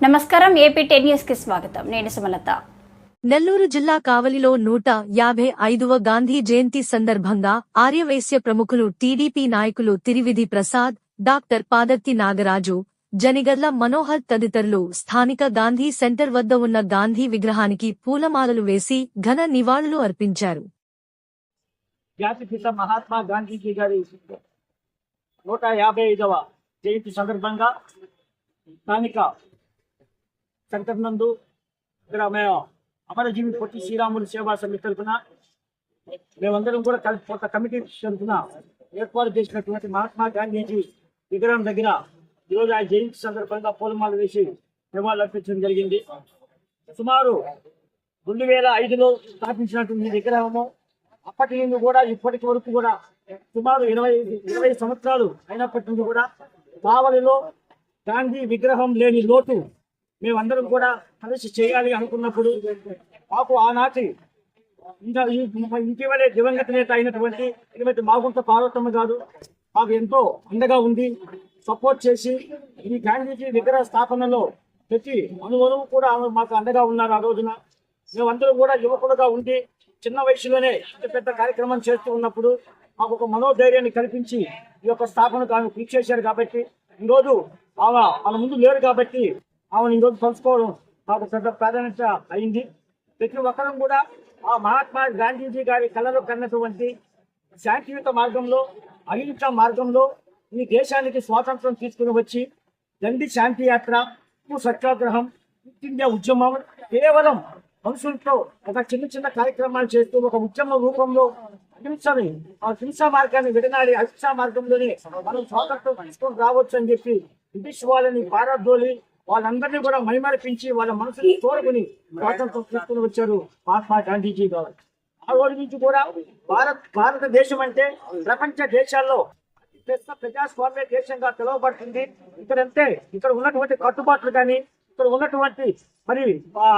నమస్కారం AP ten న్యూస్కి స్వాగతం. నేను సుమలత. నెల్లూరు జిల్లా కావలిలో నూట యాభై ఐదవ గాంధీ జయంతి సందర్భంగా ఆర్యవైశ్య ప్రముఖులు టీడీపీ నాయకులు తిరివిధి ప్రసాద్ డాక్టర్ పాదర్తి నాగరాజు జనిగర్ల మనోహర్ తదితరులు స్థానిక గాంధీ సెంటర్ వద్ద ఉన్న గాంధీ విగ్రహానికి పూలమాలలు వేసి ఘన నివాళులు అర్పించారు. జాతిపిత మహాత్మా గాంధీజీ గారి నూట యాభై ఐదవ జయంతి సందర్భంగా స్థానిక సెంటర్ నందు ఇక్కడ మేము అమరజీవి పొట్టి శ్రీరాములు సేవా సమితి తరఫున మేమందరం కూడా కలిసి ఒక కమిటీ తరఫున ఏర్పాటు చేసినటువంటి మహాత్మా గాంధీజీ విగ్రహం దగ్గర ఈరోజు ఆ జయంతి సందర్భంగా పూలమాల వేసి నివాళులు అర్పించడం జరిగింది. సుమారు రెండు వేల ఐదులో స్థాపించినటువంటి విగ్రహము అప్పటి నుండి కూడా ఇప్పటి వరకు కూడా సుమారు ఇరవై ఇరవై సంవత్సరాలు అయినప్పటి నుండి కూడా కావలిలో గాంధీ విగ్రహం లేని లోటు మేమందరం కూడా కలిసి చేయాలి అనుకున్నప్పుడు మాకు ఆనాటి ఇంకా ఇటీవలే దివంగత నేత అయినటువంటి ఇటువంటి మాగుంట పార్వతమ్మ గారు మాకు ఎంతో అండగా ఉంది సపోర్ట్ చేసి ఈ గాంధీజీ విగ్రహ స్థాపనలో ప్రతి అనువనువు కూడా ఆమె మాకు అండగా ఉన్నారు ఆ రోజున. మేమందరం కూడా యువకులుగా ఉండి చిన్న వయసులోనే ఇంత పెద్ద కార్యక్రమం చేస్తూ ఉన్నప్పుడు మాకు ఒక మనోధైర్యాన్ని కల్పించి ఈ యొక్క స్థాపన తాను కృషి చేశారు కాబట్టి ఈరోజు బాగా మన ముందు లేరు కాబట్టి ఆమెను ఈరోజు పంచుకోవడం మాకు పెద్ద ప్రాధాన్యత అయింది. ప్రతి ఒక్కరం కూడా ఆ మహాత్మా గాంధీజీ గారి కళలో కన్నటువంటి శాంతియుత మార్గంలో అహింస మార్గంలో ఈ దేశానికి స్వాతంత్రం తీసుకుని వచ్చి దండి శాంతి యాత్ర సత్యాగ్రహం క్విట్ ఇండియా ఉద్యమం కేవలం మనుషులతో ఒక చిన్న చిన్న కార్యక్రమాలు చేస్తూ ఒక ఉద్యమ రూపంలో అహింసని ఆ హింసా మార్గాన్ని విడనాడి అహింసా మార్గంలోనే మనం స్వాతంత్రం తీసుకొని రావచ్చు అని చెప్పి బ్రిటిష్ వాళ్ళని పారదోలి వాళ్ళందరినీ కూడా మైమరిపించి వాళ్ళ మనసుని కోరుకుని స్వాతంత్రం తీసుకుని వచ్చారు మహాత్మా గాంధీజీ గారు. ఆ రోజు నుంచి కూడా భారత్ భారతదేశం అంటే ప్రపంచ దేశాల్లో పెద్ద ప్రజాస్వామ్య దేశంగా పిలువబడుతుంది. ఇక్కడంతే ఇక్కడ ఉన్నటువంటి కట్టుబాట్లు కానీ ఇక్కడ ఉన్నటువంటి మరి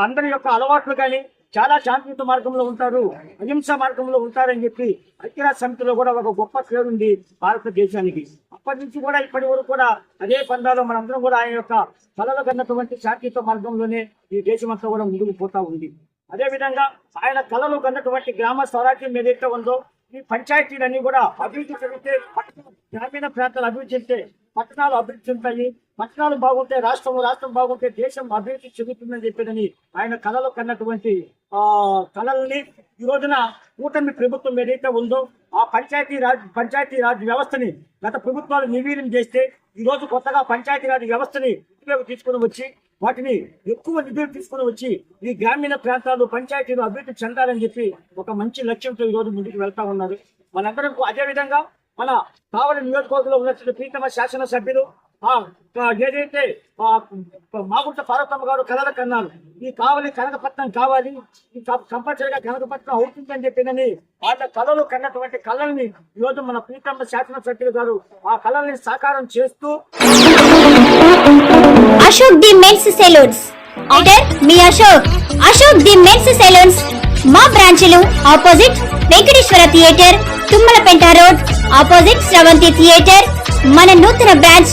అందరి యొక్క అలవాట్లు కానీ చాలా శాంతియుత మార్గంలో ఉంటారు అహింస మార్గంలో ఉంటారని చెప్పి ఐక్యరాజ్య సమితిలో కూడా ఒక గొప్ప పేరుంది భారతదేశానికి. అప్పటి నుంచి కూడా ఇప్పటి వరకు కూడా అదే పందాలో మనందరం కూడా ఆయన యొక్క కళలు కన్నటువంటి శాంతియుత మార్గంలోనే ఈ దేశమంతా కూడా ముందుకు పోతా ఉంది. అదే విధంగా ఆయన కళలు కన్నటువంటి గ్రామ స్వరాజ్యం ఏదైతే ఉందో ఈ పంచాయతీలన్నీ కూడా అభివృద్ధి చెందితే పట్టణ- గ్రామీణ ప్రాంతాలు అభివృద్ధి చెందితే పట్టణాలు అభివృద్ధి చెందుతాయి. పట్టణాలు బాగుంటే రాష్ట్రం రాష్ట్రం బాగుంటే దేశం అభివృద్ధి చెందుతుందని చెప్పేదని ఆయన కళలు కన్నటువంటి ఆ కళల్ని ఈ రోజున కూటమి ప్రభుత్వం ఏదైతే ఉందో ఆ పంచాయతీ రాజ్ పంచాయతీ రాజ్ వ్యవస్థని గత ప్రభుత్వాలు నిర్వీర్యం చేస్తే ఈ రోజు కొత్తగా పంచాయతీ రాజ్ వ్యవస్థని ఉపయోగం తీసుకుని వచ్చి వాటిని ఎక్కువ నిధులు తీసుకుని వచ్చి ఈ గ్రామీణ ప్రాంతాలు పంచాయతీలు అభివృద్ధి చెందాలని చెప్పి ఒక మంచి లక్ష్యంతో ఈ రోజు ముందుకు వెళ్తా ఉన్నారు. మనందరం అదేవిధంగా అదే విధంగా మన కావలి నియోజకవర్గంలో ఉన్నటువంటి ప్రీతమ శాసనసభ్యులు ఏదైతే మాగుంట పార్వతమ్మ గారు కలల కన్నారు. ఈ కావాలి కనకపట్నం కావాలి. ఈ కంపల్సరిగా కనకపట్నం అవుతుందని చెప్పినని వాళ్ళ కళలు కన్నటువంటి కళల్ని ఈరోజు మన ప్రీతమ్మ శాసనసభ్యులు గారు ఆ కళల్ని సాకారం చేస్తూ Ashok the men's salons. Order me Ashok. Ashok the men's salons. మా బ్రాంచ్లు opposite Venkateswara theatre Tummalapenta road opposite Sravanthi theatre మన నూతన బ్రాంచ్